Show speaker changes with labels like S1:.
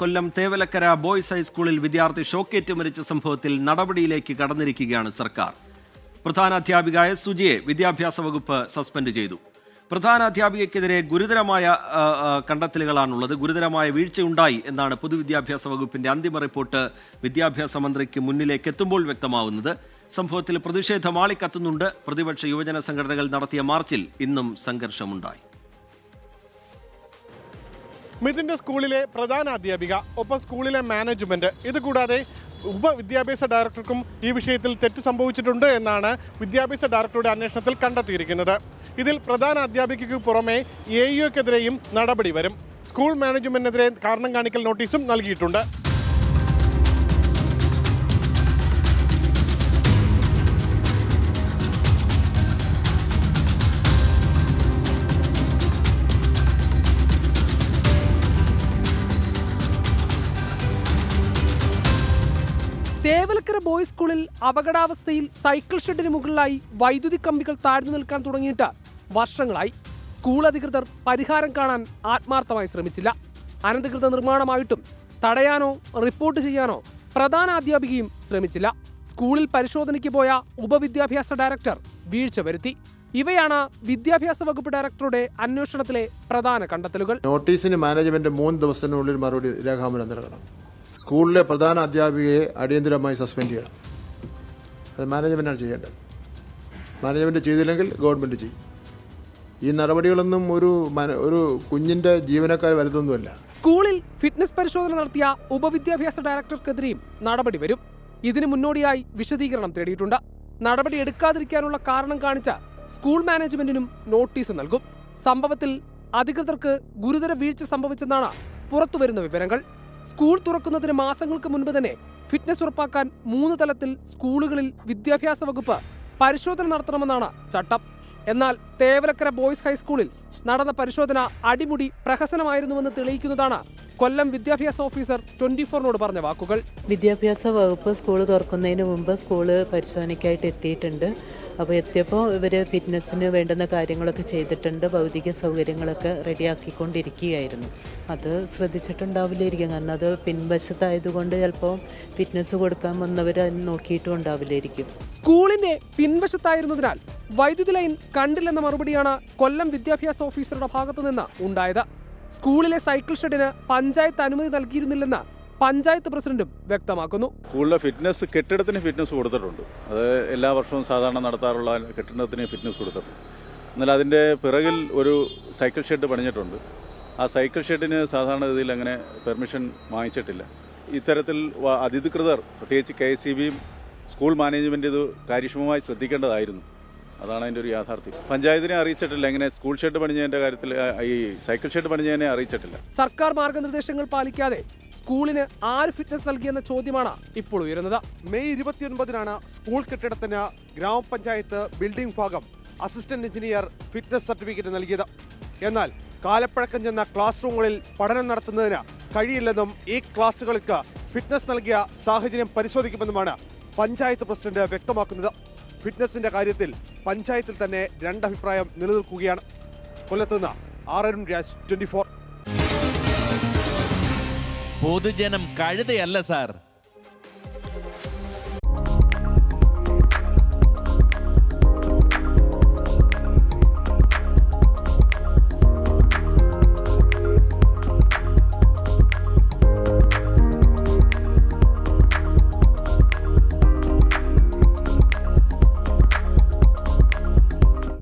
S1: കൊല്ലം Thevalakkara boys ഹൈസ്കൂളിൽ വിദ്യാർത്ഥി ഷോക്കേറ്റ് മരിച്ച സംഭവത്തിൽ നടപടിയിലേക്ക് കടന്നിരിക്കുകയാണ് സർക്കാർ. പ്രധാന അധ്യാപിക എസ് സുജിയെ വിദ്യാഭ്യാസ വകുപ്പ് സസ്പെൻഡ് ചെയ്തു. പ്രധാന അധ്യാപികയ്ക്കെതിരെ ഗുരുതരമായ കണ്ടെത്തലുകളാണുള്ളത്. ഗുരുതരമായ വീഴ്ചയുണ്ടായി എന്നാണ് പൊതുവിദ്യാഭ്യാസ വകുപ്പിന്റെ അന്തിമ റിപ്പോർട്ട് വിദ്യാഭ്യാസ മന്ത്രിക്ക് മുന്നിലേക്ക് എത്തുമ്പോൾ വ്യക്തമാവുന്നത്. സംഭവത്തിൽ പ്രതിഷേധം ആളിക്കത്തുന്നുണ്ട്. പ്രതിപക്ഷ യുവജന സംഘടനകൾ നടത്തിയ മാർച്ചിൽ ഇന്നും സംഘർഷമുണ്ടായി.
S2: മിഥുന്റെ സ്കൂളിലെ പ്രധാന അധ്യാപിക ഒപ്പം സ്കൂളിലെ മാനേജ്മെന്റ്. ഇതുകൂടാതെ ഉപവിദ്യാഭ്യാസ ഡയറക്ടർക്കും ഈ വിഷയത്തിൽ തെറ്റ് സംഭവിച്ചിട്ടുണ്ട് എന്നാണ് വിദ്യാഭ്യാസ ഡയറക്ടറുടെ അന്വേഷണത്തിൽ കണ്ടെത്തിയിരിക്കുന്നത്. ഇതിൽ പ്രധാന അധ്യാപികയ്ക്ക് പുറമെ എ നടപടി വരും. സ്കൂൾ മാനേജ്മെന്റിനെതിരെ കാരണം കാണിക്കൽ നോട്ടീസും നൽകിയിട്ടുണ്ട്.
S3: തേവലക്കര ബോയ്സ് സ്കൂളിൽ അപകടാവസ്ഥയിൽ സൈക്കിൾ ഷെഡിന് മുകളിലായി വൈദ്യുതി കമ്പികൾ താഴ്ന്നു നിൽക്കാൻ തുടങ്ങിയിട്ട് വർഷങ്ങളായി സ്കൂൾ അധികൃതർ പരിഹാരം കാണാൻ ആത്മാർത്ഥമായി ശ്രമിച്ചില്ല. അനധികൃത നിർമ്മാണമായിട്ടും തടയാനോ റിപ്പോർട്ട് ചെയ്യാനോ പ്രധാന അധ്യാപികയും ശ്രമിച്ചില്ല. സ്കൂളിൽ പരിശോധനയ്ക്ക് പോയ ഉപവിദ്യാഭ്യാസ ഡയറക്ടർ വീഴ്ച വരുത്തി. ഇവയാണ് വിദ്യാഭ്യാസ വകുപ്പ് ഡയറക്ടറുടെ അന്വേഷണത്തിലെ പ്രധാന കണ്ടെത്തലുകൾ.
S4: നോട്ടീസിന് മാനേജ്മെന്റ് മൂന്ന് ദിവസത്തിനുള്ളിൽ മറുപടി രേഖാമൂലം നൽകണം. സ്കൂളിലെ പ്രധാന അധ്യാപികയെ അടിയന്തിരമായി സസ്പെൻഡ് ചെയ്യണം. അത് മാനേജ്മെന്റാണ് ചെയ്യേണ്ടത്. മാനേജ്മെന്റ് ചെയ്തില്ലെങ്കിൽ ഗവൺമെന്റ് ചെയ്യും. ഈ നടപടികളൊന്നും ഒരു ഒരു കുഞ്ഞിന്റെ ജീവനക്കാർ വരുത്തൊന്നുമല്ല
S3: സ്കൂളിൽ ഫിറ്റ്നസ് പരിശോധന നടത്തിയ ഉപവിദ്യാഭ്യാസ ഡയറക്ടർക്കെതിരെയും നടപടി വരും. ഇതിന് മുന്നോടിയായി വിശദീകരണം തേടിയിട്ടുണ്ട്. നടപടി എടുക്കാതിരിക്കാനുള്ള കാരണം കാണിച്ച സ്കൂൾ മാനേജ്മെന്റിനും നോട്ടീസ് നൽകും. സംഭവത്തിൽ അധികൃതർക്ക് ഗുരുതര വീഴ്ച സംഭവിച്ചെന്നാണ് പുറത്തുവരുന്ന വിവരങ്ങൾ. സ്കൂൾ തുറക്കുന്നതിന് മാസങ്ങൾക്ക് മുൻപ് തന്നെ ഫിറ്റ്നസ് ഉറപ്പാക്കാൻ മൂന്ന് തലത്തിൽ സ്കൂളുകളിൽ വിദ്യാഭ്യാസ വകുപ്പ് പരിശോധന നടത്തണമെന്നാണ് ചട്ടം. എന്നാൽ തേവലക്കര ബോയ്സ് ഹൈസ്കൂളിൽ നടന്ന പരിശോധന അടിമുടി പ്രഹസനമായിരുന്നുവെന്ന് തെളിയിക്കുന്നതാണ് കൊല്ലം വിദ്യാഭ്യാസ ഓഫീസർ ട്വന്റി ഫോറിനോട് പറഞ്ഞ വാക്കുകൾ.
S5: വിദ്യാഭ്യാസ വകുപ്പ് സ്കൂൾ തുറക്കുന്നതിന് മുമ്പ് സ്കൂൾ പരിശോധനയ്ക്കായിട്ട് എത്തിയിട്ടുണ്ട്. അപ്പോൾ എത്തിയപ്പോൾ ഇവർ ഫിറ്റ്നസ്സിന് വേണ്ടുന്ന കാര്യങ്ങളൊക്കെ ചെയ്തിട്ടുണ്ട്. ഭൗതിക സൗകര്യങ്ങളൊക്കെ റെഡിയാക്കിക്കൊണ്ടിരിക്കുകയായിരുന്നു. അത് ശ്രദ്ധിച്ചിട്ടുണ്ടാവില്ലായിരിക്കും. കാരണം അത് പിൻവശത്തായതുകൊണ്ട് ചിലപ്പോൾ ഫിറ്റ്നസ് കൊടുക്കാൻ വന്നവർ അത് നോക്കിയിട്ടും ഉണ്ടാവില്ലായിരിക്കും.
S3: സ്കൂളിന്റെ പിൻവശത്തായിരുന്നതിനാൽ വൈദ്യുതി ലൈൻ കണ്ടില്ലെന്ന മറുപടിയാണ് കൊല്ലം വിദ്യാഭ്യാസ ഓഫീസറുടെ ഭാഗത്തു നിന്ന് ഉണ്ടായത്. സ്കൂളിലെ സൈക്കിൾ ഷെഡിന് പഞ്ചായത്ത് അനുമതി നൽകിയിരുന്നില്ലെന്ന് പഞ്ചായത്ത് പ്രസിഡന്റും വ്യക്തമാക്കുന്നു.
S6: സ്കൂളിലെ ഫിറ്റ്നസ് കെട്ടിടത്തിന് ഫിറ്റ്നസ് കൊടുത്തിട്ടുണ്ട്. അത് എല്ലാ വർഷവും സാധാരണ നടത്താറുള്ള കെട്ടിടത്തിന് ഫിറ്റ്നസ് കൊടുത്തിട്ടുണ്ട്. എന്നാൽ അതിന്റെ പിറകിൽ ഒരു സൈക്കിൾ ഷെഡ് പണിഞ്ഞിട്ടുണ്ട്. ആ സൈക്കിൾ ഷെഡിന് സാധാരണ രീതിയിൽ അങ്ങനെ പെർമിഷൻ വാങ്ങിച്ചിട്ടില്ല. ഇത്തരത്തിൽ അധികൃതർ പ്രത്യേകിച്ച് കെ സ്കൂൾ മാനേജ്മെന്റ് ഇത് കാര്യക്ഷമമായി ശ്രദ്ധിക്കേണ്ടതായിരുന്നു. അതാണ് അതിന്റെ ഒരു യാഥാർത്ഥ്യം. പഞ്ചായത്തിനെ അറിയിച്ചിട്ടില്ല എങ്ങനെ സ്കൂൾ ഷെഡ് പണിഞ്ഞതിന്റെ കാര്യത്തിൽ ഈ സൈക്കിൾ ഷെഡ് പണിഞ്ഞതിനെ അറിയിച്ചിട്ടില്ല.
S3: സർക്കാർ മാർഗനിർദ്ദേശങ്ങൾ പാലിക്കാതെ സ്കൂളിന് ആര് ഫിറ്റ്നസ് നൽകിയെന്ന ചോദ്യമാണ് ഇപ്പോൾ ഉയരുന്നത്.
S2: മെയ് ഇരുപത്തിയൊൻപതിനാണ് സ്കൂൾ കെട്ടിടത്തിന് ഗ്രാമപഞ്ചായത്ത് ബിൽഡിംഗ് ഭാഗം അസിസ്റ്റന്റ് എഞ്ചിനീയർ ഫിറ്റ്നസ് സർട്ടിഫിക്കറ്റ് നൽകിയത്. എന്നാൽ കാലപ്പഴക്കം ചെന്ന ക്ലാസ് റൂമുകളിൽ പഠനം നടത്തുന്നതിന് കഴിയില്ലെന്നും ഈ ക്ലാസുകൾക്ക് ഫിറ്റ്നസ് നൽകിയ സാഹചര്യം പരിശോധിക്കുമെന്നുമാണ് പഞ്ചായത്ത് പ്രസിഡന്റ് വ്യക്തമാക്കുന്നത്. ഫിറ്റ്നസിന്റെ കാര്യത്തിൽ പഞ്ചായത്തിൽ തന്നെ രണ്ടഭിപ്രായം നിലനിൽക്കുകയാണ്. കൊല്ലത്തുനിന്ന് R Arun Raj twenty four.
S7: പൊതുജനം കഴുതയല്ല സാർ.